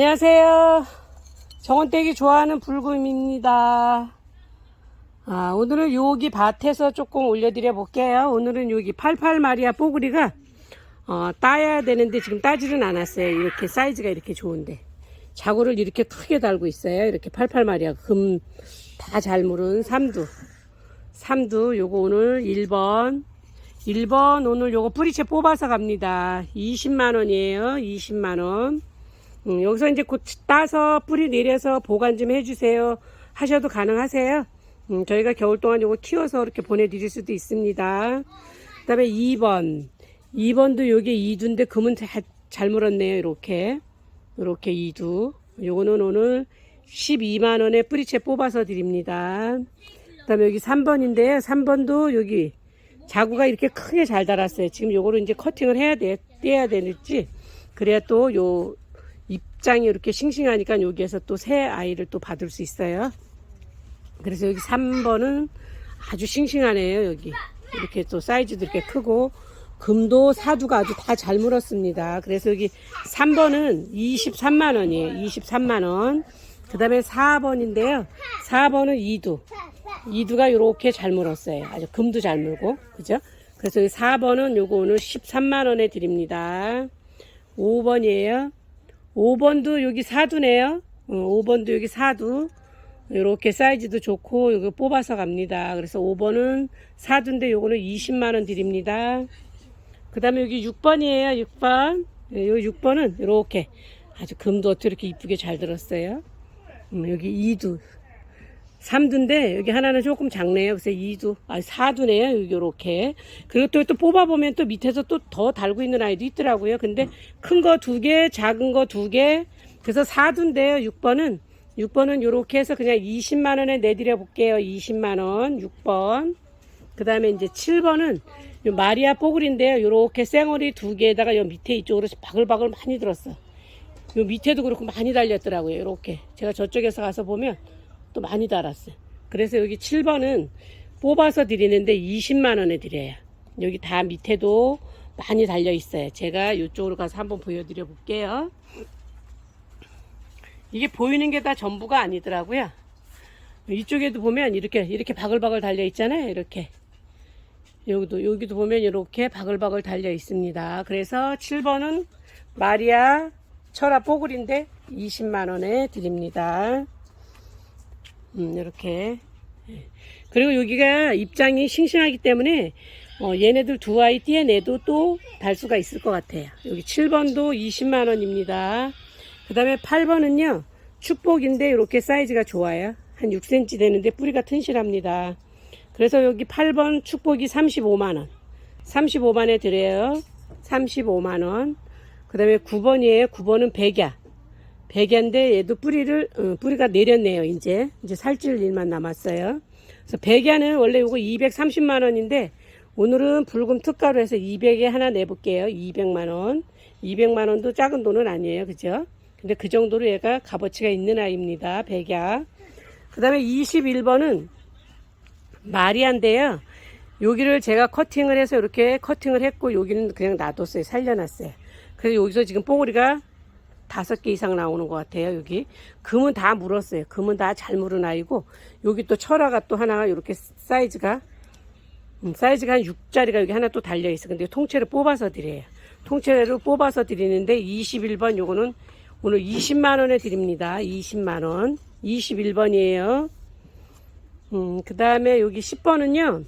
안녕하세요. 정원떼기 좋아하는 불금입니다. 아, 오늘은 여기 밭에서 조금 올려드려 볼게요. 오늘은 여기 88마리아 뽀글이가 어, 따야 되는데 지금 따지는 않았어요. 이렇게 사이즈가 이렇게 좋은데. 자구를 이렇게 크게 달고 있어요. 이렇게 88마리아 금 다잘 물은 삼두. 삼두 요거 오늘 1번. 1번 오늘 요거 뿌리채 뽑아서 갑니다. 20만원이에요. 20만원. 음, 여기서 이제 곧 따서 뿌리 내려서 보관 좀 해주세요. 하셔도 가능하세요. 음, 저희가 겨울 동안 요거 키워서 이렇게 보내드릴 수도 있습니다. 그 다음에 2번. 2번도 요게 2두인데 금은 잘, 잘 물었네요. 이렇게. 이렇게 2두. 요거는 오늘 12만원에 뿌리채 뽑아서 드립니다. 그 다음에 여기 3번인데요. 3번도 여기 자구가 이렇게 크게 잘 달았어요. 지금 요거를 이제 커팅을 해야 돼. 떼야 되는지. 그래야 또 요 입장이 이렇게 싱싱하니까 여기에서 또 새 아이를 또 받을 수 있어요. 그래서 여기 3번은 아주 싱싱하네요. 여기. 이렇게 또 사이즈도 이렇게 크고 금도 사두가 아주 다 잘 물었습니다. 그래서 여기 3번은 23만 원이에요. 23만 원. 그 다음에 4번인데요. 4번은 2두. 2두가 이렇게 잘 물었어요. 아주 금도 잘 물고. 그죠? 그래서 여기 4번은 요거 오늘 13만 원에 드립니다. 5번이에요. 5번도 여기 4두네요. 어, 5번도 여기 4두. 이렇게 사이즈도 좋고 이거 뽑아서 갑니다. 그래서 5번은 4두인데 요거는 20만 원 드립니다. 그 다음에 여기 6번이에요. 6번. 예, 요 6번은 이렇게 아주 금도 어떻게 이렇게 이쁘게 잘 들었어요. 음, 여기 2두. 3두인데 여기 하나는 조금 작네요. 그래서 2두. 아, 4두네요. 여기 요렇게. 그리고 또, 또 뽑아보면 또 밑에서 또 더 달고 있는 아이도 있더라고요. 근데 큰 거 두 개, 작은 거 두 개. 그래서 4두인데요. 6번은. 6번은 요렇게 해서 그냥 20만 원에 내드려 볼게요. 20만 원. 6번. 그 다음에 이제 7번은 요 마리아 뽀글인데요. 요렇게 쌩얼이 두 개에다가 요 밑에 이쪽으로 바글바글 많이 들었어. 요 밑에도 그렇고 많이 달렸더라고요. 이렇게. 제가 저쪽에서 가서 보면 또 많이 달았어요. 그래서 여기 7번은 뽑아서 드리는데 20만원에 드려요. 여기 다 밑에도 많이 달려 있어요. 제가 이쪽으로 가서 한번 보여드려 볼게요. 이게 보이는 게 다 전부가 아니더라고요. 이쪽에도 보면 이렇게 이렇게 바글바글 달려 있잖아요. 이렇게 여기도 여기도 보면 이렇게 바글바글 달려 있습니다. 그래서 7번은 마리아 철아 뽀글인데 20만 원에 드립니다. 음, 이렇게 그리고 여기가 입장이 싱싱하기 때문에 어, 얘네들 두 아이 띄어내도 또 달 수가 있을 것 같아요. 여기 7번도 20만 원입니다. 그 다음에 8번은요 축복인데 이렇게 사이즈가 좋아요. 한 6cm 되는데 뿌리가 튼실합니다. 그래서 여기 8번 축복이 35만원. 35만에 드려요. 35만원. 그 다음에 9번이에요. 9번은 백야. 백야인데 얘도 뿌리를, 어, 뿌리가 내렸네요. 이제. 이제 살찔 일만 남았어요. 그래서 백야는 원래 이거 230만 원인데 오늘은 붉은 특가로 해서 200에 하나 내볼게요. 200만 원. 200만 원도 작은 돈은 아니에요. 그죠? 근데 그 정도로 얘가 값어치가 있는 아이입니다. 백야. 그 다음에 21번은 마리아인데요. 여기를 제가 커팅을 해서 이렇게 커팅을 했고 여기는 그냥 놔뒀어요. 살려놨어요. 그래서 여기서 지금 뽀글이가 다섯 개 이상 나오는 것 같아요. 여기 금은 다 물었어요. 금은 다 잘 물은 아이고 여기 또 철화가 또 하나가 이렇게 사이즈가 음, 사이즈가 한 6짜리가 여기 하나 또 달려 있어. 근데 통째로 뽑아서 드려요. 통째로 뽑아서 드리는데 21번 요거는 오늘 20만 원에 드립니다. 20만 원. 21번이에요. 음, 그 다음에 여기 10번은요.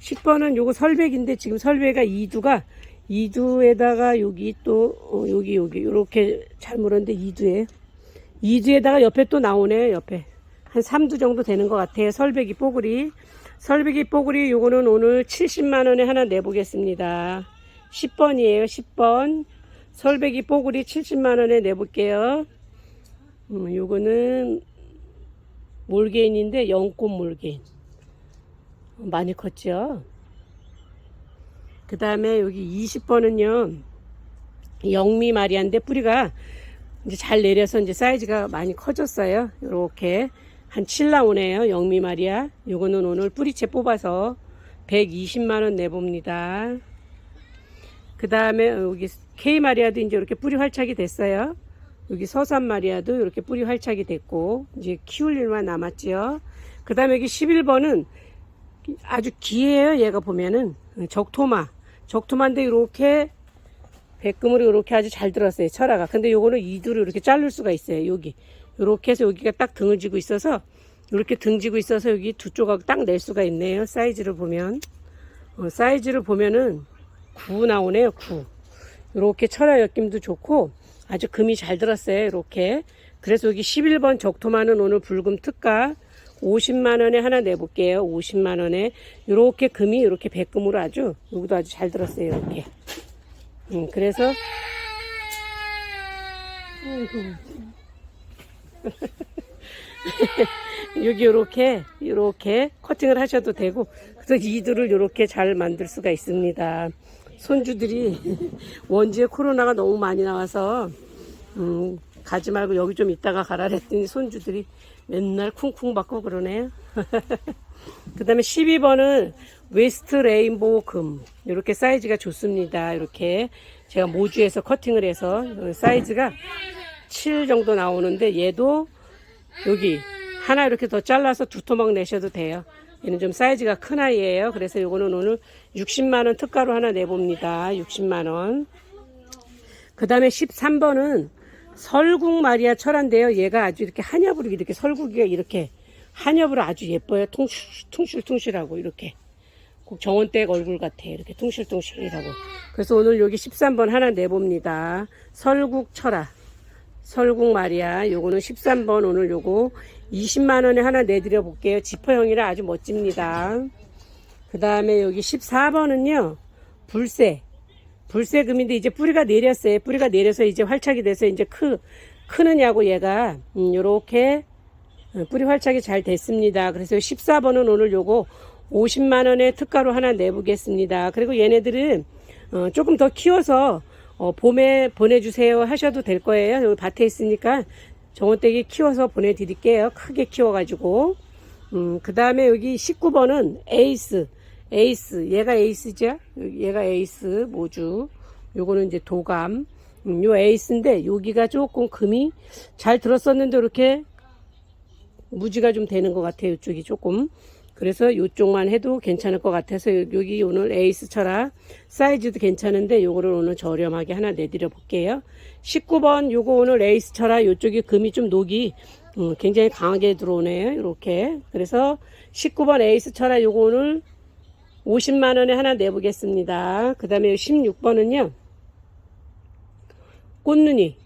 10번은 요거 설백인데 지금 설백가 2두가 2두에다가 여기 또 어, 여기 여기 요렇게 잘 물었는데 2두에 2두에다가 옆에 또 나오네요. 옆에 한 3두 정도 되는 것 같아요. 설백이 뽀글이 설백이 뽀글이 요거는 오늘 70만 원에 하나 내보겠습니다. 10번이에요. 10번 설백이 뽀글이 70만 원에 내볼게요. 음, 요거는 몰개인인데 영꽃 몰개인 많이 컸죠. 그 다음에 여기 20번은요 영미 마리아인데 뿌리가 이제 잘 내려서 이제 사이즈가 많이 커졌어요. 이렇게 한7 나오네요. 영미 마리아. 요거는 오늘 뿌리채 뽑아서 120만원 내봅니다. 그 다음에 여기 K 마리아도 이제 이렇게 뿌리 활착이 됐어요. 여기 서산 마리아도 이렇게 뿌리 활착이 됐고 이제 키울 일만 남았죠. 그 다음에 여기 11번은 아주 귀해요. 얘가 보면은 적토마. 적토마인데 이렇게 백금으로 이렇게 아주 잘 들었어요. 철화가. 근데 요거는 이두로 이렇게 자를 수가 있어요. 여기. 이렇게 해서 여기가 딱 등을 지고 있어서 이렇게 등 지고 있어서 여기 두 조각 딱 낼 수가 있네요. 사이즈를 보면. 어, 사이즈를 보면은 9 나오네요. 9. 이렇게 철화 엮임도 좋고 아주 금이 잘 들었어요. 이렇게. 그래서 여기 11번 적토마는 오늘 불금 특가 50만 원에 하나 내볼게요. 50만 원에 이렇게 금이 이렇게 백금으로 아주 여기도 아주 잘 들었어요. 이렇게. 음, 그래서 여기 이렇게 이렇게 커팅을 하셔도 되고 그래서 이들을 이렇게 잘 만들 수가 있습니다. 손주들이 원주에 코로나가 너무 많이 나와서 음, 가지 말고 여기 좀 있다가 가라 그랬더니 손주들이 맨날 쿵쿵 받고 그러네요. 그 다음에 12번은 웨스트 레인보우 금. 이렇게 사이즈가 좋습니다. 이렇게 제가 모주에서 커팅을 해서 사이즈가 7 정도 나오는데 얘도 여기 하나 이렇게 더 잘라서 두 토막 내셔도 돼요. 얘는 좀 사이즈가 큰 아이예요. 그래서 이거는 오늘 60만원 특가로 하나 내봅니다. 60만원. 그 다음에 13번은 설국 마리아 철화인데요. 얘가 아주 이렇게 한엽으로 이렇게 설국이가 이렇게 한엽으로 아주 예뻐요. 퉁실, 퉁실퉁실하고 이렇게. 꼭 정원댁 얼굴 같아. 이렇게 퉁실퉁실하고. 그래서 오늘 여기 13번 하나 내봅니다. 설국 철화. 설국 마리아. 요거는 13번 오늘 요거 20만원에 하나 내드려 볼게요. 지퍼형이라 아주 멋집니다. 그 다음에 여기 14번은요. 불새. 불새금인데 이제 뿌리가 내렸어요. 뿌리가 내려서 이제 활착이 돼서 이제 크, 크느냐고 얘가, 음, 요렇게 어, 뿌리 활착이 잘 됐습니다. 그래서 14번은 오늘 요거 50만원에 특가로 하나 내보겠습니다. 그리고 얘네들은 어, 조금 더 키워서 어, 봄에 보내주세요 하셔도 될 거예요. 여기 밭에 있으니까 정원댁이 키워서 보내드릴게요. 크게 키워가지고. 음, 그 다음에 여기 19번은 에이스. 에이스. 얘가 에이스죠? 얘가 에이스 모주. 요거는 이제 도감. 음, 요 에이스인데 여기가 조금 금이 잘 들었었는데 이렇게 무지가 좀 되는 것 같아요. 이쪽이 조금. 그래서 이쪽만 해도 괜찮을 것 같아서 여기 오늘 에이스 철학 사이즈도 괜찮은데 요거를 오늘 저렴하게 하나 내드려 볼게요. 19번 요거 오늘 에이스 철학 이쪽이 금이 좀 녹이 음, 굉장히 강하게 들어오네요. 이렇게. 그래서 19번 에이스 철학 요거 오늘 50만 원에 하나 내보겠습니다. 그 다음에 16번은요. 꽃눈이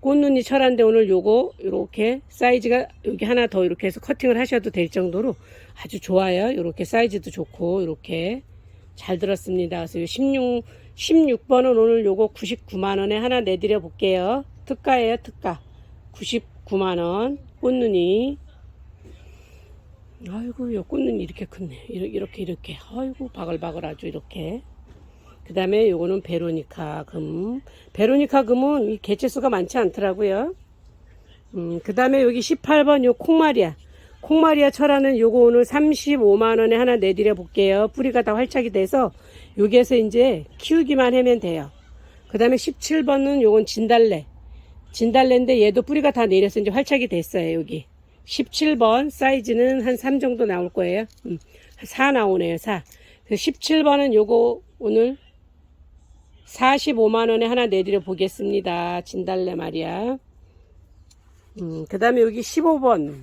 꽃눈이 철한데 오늘 요거 이렇게 사이즈가 여기 하나 더 이렇게 해서 커팅을 하셔도 될 정도로 아주 좋아요. 이렇게 사이즈도 좋고 이렇게 잘 들었습니다. 그래서 16 16번은 오늘 요거 99만 원에 하나 내드려 볼게요. 특가예요, 특가. 99만 원. 꽃눈이 아이고, 요 꽃눈이 이렇게 크네. 이렇게 이렇게. 아이고, 바글바글 아주 이렇게. 그 다음에 요거는 베로니카 금. 베로니카 금은 이 개체수가 많지 않더라고요. 음, 그 다음에 여기 18번 요 콩마리아. 콩마리아 철화는 요거 오늘 35만원에 하나 내드려 볼게요. 뿌리가 다 활착이 돼서 여기에서 이제 키우기만 하면 돼요. 그 다음에 17번은 요건 진달래. 진달래인데 얘도 뿌리가 다 내려서 이제 활착이 됐어요. 여기. 17번 사이즈는 한 3 정도 나올 거예요. 음, 4 나오네요. 4. 17번은 요거 오늘 45만원에 하나 내드려 보겠습니다. 진달래 말이야. 음, 그 다음에 여기 15번.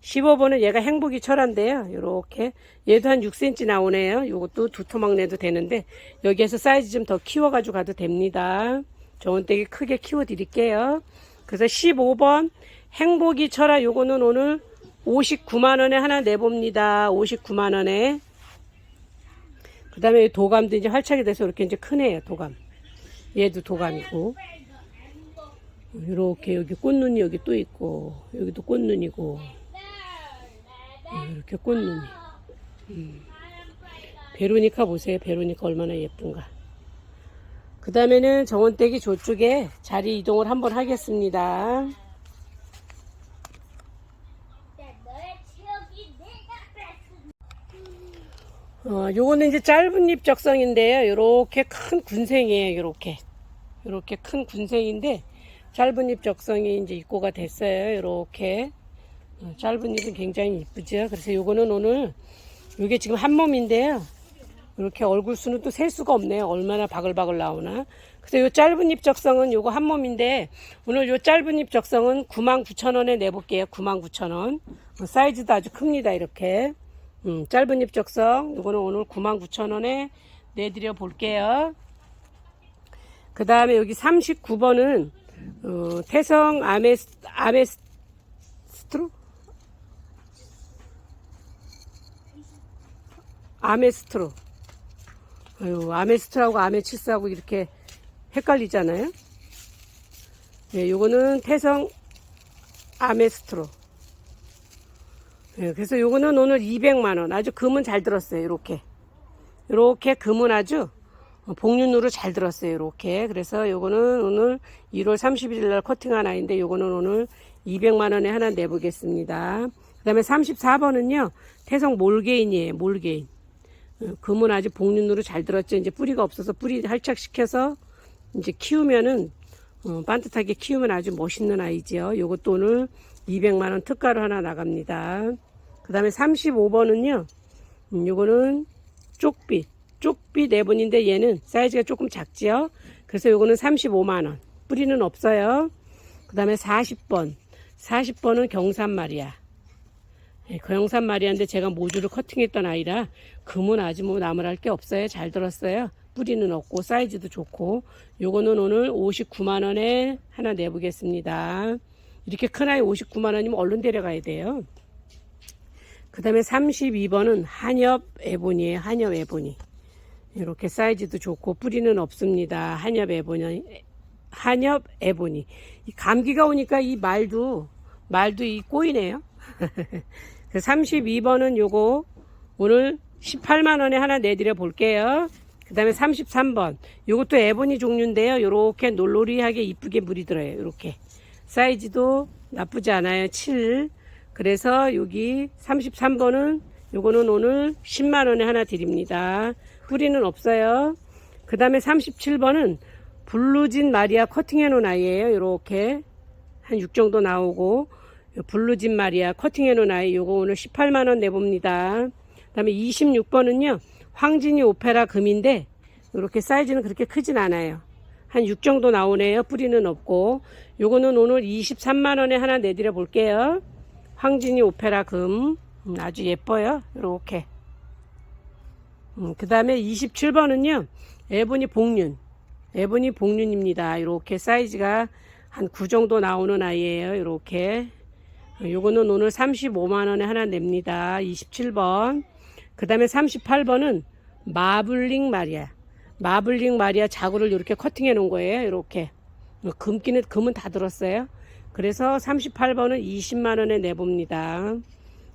15번은 얘가 행복이 철한데요. 요렇게. 얘도 한 6cm 나오네요. 요것도 두 토막 내도 되는데, 여기에서 사이즈 좀 더 키워가지고 가도 됩니다. 저원댁이 크게 키워드릴게요. 그래서 15번 행복이 철화 요거는 오늘 59만원에 하나 내봅니다. 59만원에. 그 다음에 도감도 이제 활착이 돼서 이렇게 이제 크네요, 도감. 얘도 도감이고. 이렇게 여기 꽃눈이 여기 또 있고, 여기도 꽃눈이고, 이렇게 꽃눈이. 음. 베로니카 보세요. 베로니카 얼마나 예쁜가. 그 다음에는 정원댁이 저쪽에 자리 이동을 한번 하겠습니다. 어, 요거는 이제 짧은 잎 적성인데요. 요렇게 큰 군생이에요. 요렇게. 요렇게 큰 군생인데 짧은 잎 적성이 이제 입고가 됐어요. 이렇게 어, 짧은 잎은 굉장히 이쁘죠. 그래서 요거는 오늘 요게 지금 한 몸인데요. 이렇게 얼굴 수는 또 셀 수가 없네요. 얼마나 바글바글 나오나. 그래서 요 짧은 잎 적성은 요거 한 몸인데 오늘 요 짧은 잎 적성은 99,000원에 내볼게요. 99,000원. 어, 사이즈도 아주 큽니다. 이렇게. 음, 짧은 잎 적성 요거는 오늘 99,000원에 내드려 볼게요. 그 다음에 여기 39번은 어, 태성 아메스, 아메스트로? 아메스트로. 아유, 아메스트라고 아메치스하고 이렇게 헷갈리잖아요. 예, 요거는 태성 아메스트로. 예, 그래서 요거는 오늘 200만원. 아주 금은 잘 들었어요. 이렇게. 이렇게 금은 아주 복륜으로 잘 들었어요. 이렇게. 그래서 요거는 오늘 1월 31일 날 커팅한 아이인데 요거는 오늘 200만 원에 하나 내보겠습니다. 그 다음에 34번은요. 태성 몰게인이에요. 몰게인. 어, 금은 아주 복륜으로 잘 들었죠. 이제 뿌리가 없어서 뿌리 활착시켜서 이제 키우면은 어, 반듯하게 키우면 아주 멋있는 아이지요. 요것도 오늘 200만 원 특가로 하나 나갑니다. 그 다음에 35번은요. 음, 요거는 쪽빛. 쪽빛 내분인데 얘는 사이즈가 조금 작지요. 그래서 요거는 35만원. 뿌리는 없어요. 그 다음에 40번. 40번은 경산마리아. 예, 경산마리아인데 제가 모주를 커팅했던 아이라 금은 아주 뭐 나무랄 게 없어요. 잘 들었어요. 뿌리는 없고 사이즈도 좋고 요거는 오늘 59만원에 하나 내보겠습니다. 이렇게 큰 아이 59만원이면 얼른 데려가야 돼요. 그 다음에 32번은 한엽 에보니에요. 한엽 에보니. 이렇게 사이즈도 좋고 뿌리는 없습니다. 한엽 에보니. 한엽 에보니. 이 감기가 오니까 이 말도, 말도 이 꼬이네요. 32번은 요거 오늘 18만 원에 하나 내드려 볼게요. 그 다음에 33번. 요것도 에보니 종류인데요. 요렇게 놀놀이하게 이쁘게 물이 들어요. 요렇게. 사이즈도 나쁘지 않아요. 7. 그래서 여기 33번은 요거는 오늘 10만원에 하나 드립니다. 뿌리는 없어요. 그 다음에 37번은 블루진 마리아 커팅해 놓은 아이예요. 요렇게 한 6 정도 나오고 블루진 마리아 커팅해 놓은 아이 요거 오늘 18만원 내봅니다. 그 다음에 26번은요. 황진이 오페라 금인데 이렇게 사이즈는 그렇게 크진 않아요. 한 6 정도 나오네요. 뿌리는 없고 요거는 오늘 23만원에 하나 내드려 볼게요. 황진이 오페라 금 음, 아주 예뻐요. 이렇게. 음, 그 다음에 27번은요. 에보니 복륜. 에보니 복륜입니다. 이렇게 사이즈가 한 9 정도 나오는 아이예요. 이렇게. 요거는 오늘 35만원에 하나 냅니다. 27번. 그 다음에 38번은 마블링 마리아. 마블링 마리아 자구를 이렇게 커팅해 놓은 거예요. 이렇게. 금기는, 금은 다 들었어요. 그래서 38번은 20만원에 내봅니다.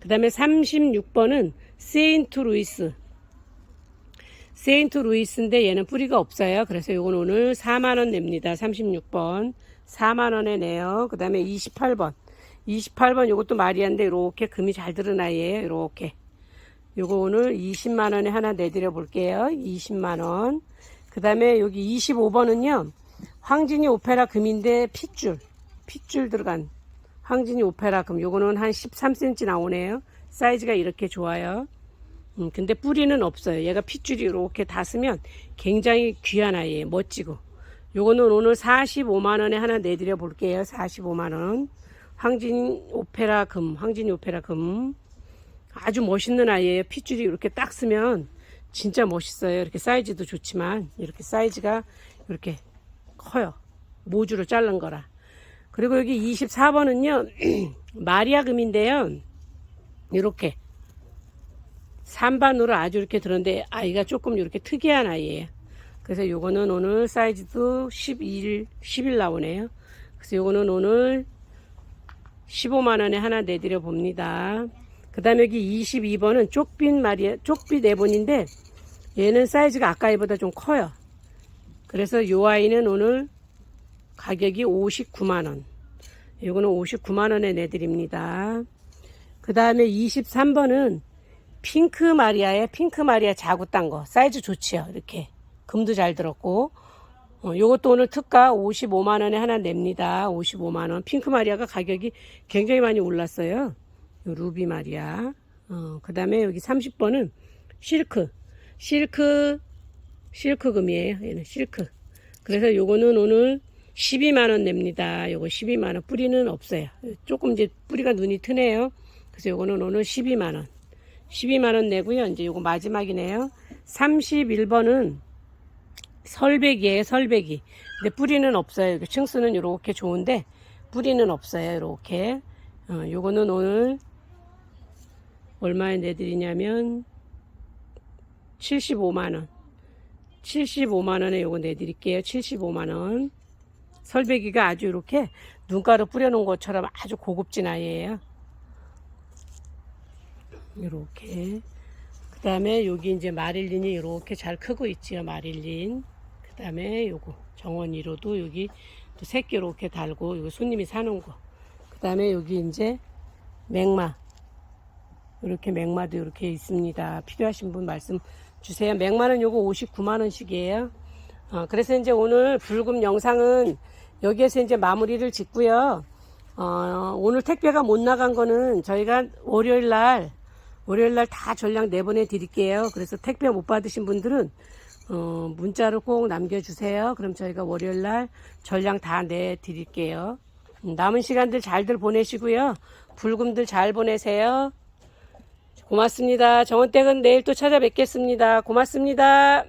그 다음에 36번은 세인트 루이스. 세인트 루이스인데 얘는 뿌리가 없어요. 그래서 이건 오늘 4만원 냅니다. 36번. 4만원에 내요. 그 다음에 28번. 28번 이것도 마리아인데 이렇게 금이 잘 들은 아이예요. 이렇게. 요거 오늘 20만원에 하나 내드려 볼게요. 20만원. 그 다음에 여기 25번은요. 황진이 오페라 금인데 핏줄. 핏줄 들어간 황진이 오페라 금. 요거는 한 13cm 나오네요. 사이즈가 이렇게 좋아요. 음, 근데 뿌리는 없어요. 얘가 핏줄이 이렇게 닿으면 굉장히 귀한 아이예요. 멋지고. 요거는 오늘 45만원에 하나 내드려 볼게요. 45만원. 황진 오페라 금. 황진이 오페라 금. 아주 멋있는 아이예요. 핏줄이 이렇게 딱 쓰면 진짜 멋있어요. 이렇게 사이즈도 좋지만 이렇게 사이즈가 이렇게 커요. 모주로 자른 거라. 그리고 여기 24번은요. 마리아 금인데요. 이렇게 산반으로 아주 이렇게 들었는데 아이가 조금 이렇게 특이한 아이예요. 그래서 요거는 오늘 사이즈도 11, 10일 나오네요. 그래서 요거는 오늘 15만원에 하나 내드려 봅니다. 그 다음에 여기 22번은 쪽빛 마리아, 쪽빛 네번인데 얘는 사이즈가 아까보다 좀 커요. 그래서 요 아이는 오늘 가격이 59만원. 이거는 59만원에 내드립니다. 그 다음에 23번은 핑크 마리아에 핑크 마리아 자구 딴 거. 사이즈 좋지요. 이렇게. 금도 잘 들었고. 어, 요것도 오늘 특가 55만원에 하나 냅니다. 55만원. 핑크 마리아가 가격이 굉장히 많이 올랐어요. 요 루비 마리아. 어, 그 다음에 여기 30번은 실크. 실크, 실크금이에요. 얘는 실크. 그래서 요거는 오늘 12만원 냅니다. 요거 12만원. 뿌리는 없어요. 조금 이제 뿌리가 눈이 트네요. 그래서 요거는 오늘 12만원. 12만원 내고요. 이제 요거 마지막이네요. 31번은 설백이에요, 설백이. 근데 뿌리는 없어요. 층수는 이렇게 좋은데 뿌리는 없어요. 이렇게. 어, 요거는 오늘 얼마에 내드리냐면 75만 원. 75만 원에 요거 내드릴게요. 75만 원. 설백이가 아주 이렇게 눈가루 뿌려놓은 것처럼 아주 고급진 아이예요. 이렇게. 그 다음에 여기 이제 마릴린이 이렇게 잘 크고 있지요. 마릴린. 그 다음에 요거 정원 1호도 여기 또 새끼 이렇게 달고 이거 손님이 사는 거. 그 다음에 여기 이제 맥마. 이렇게 맥마도 이렇게 있습니다. 필요하신 분 말씀 주세요. 맥마는 요거 59만원씩이에요. 어, 그래서 이제 오늘 불금 영상은 여기에서 이제 마무리를 짓고요. 어, 오늘 택배가 못 나간 거는 저희가 월요일 날, 월요일 날 다 전량 내보내 드릴게요. 그래서 택배 못 받으신 분들은, 어, 문자로 꼭 남겨주세요. 그럼 저희가 월요일 날 전량 다 내 드릴게요. 음, 남은 시간들 잘들 보내시고요. 불금들 잘 보내세요. 고맙습니다. 정원댁은 내일 또 찾아뵙겠습니다. 고맙습니다.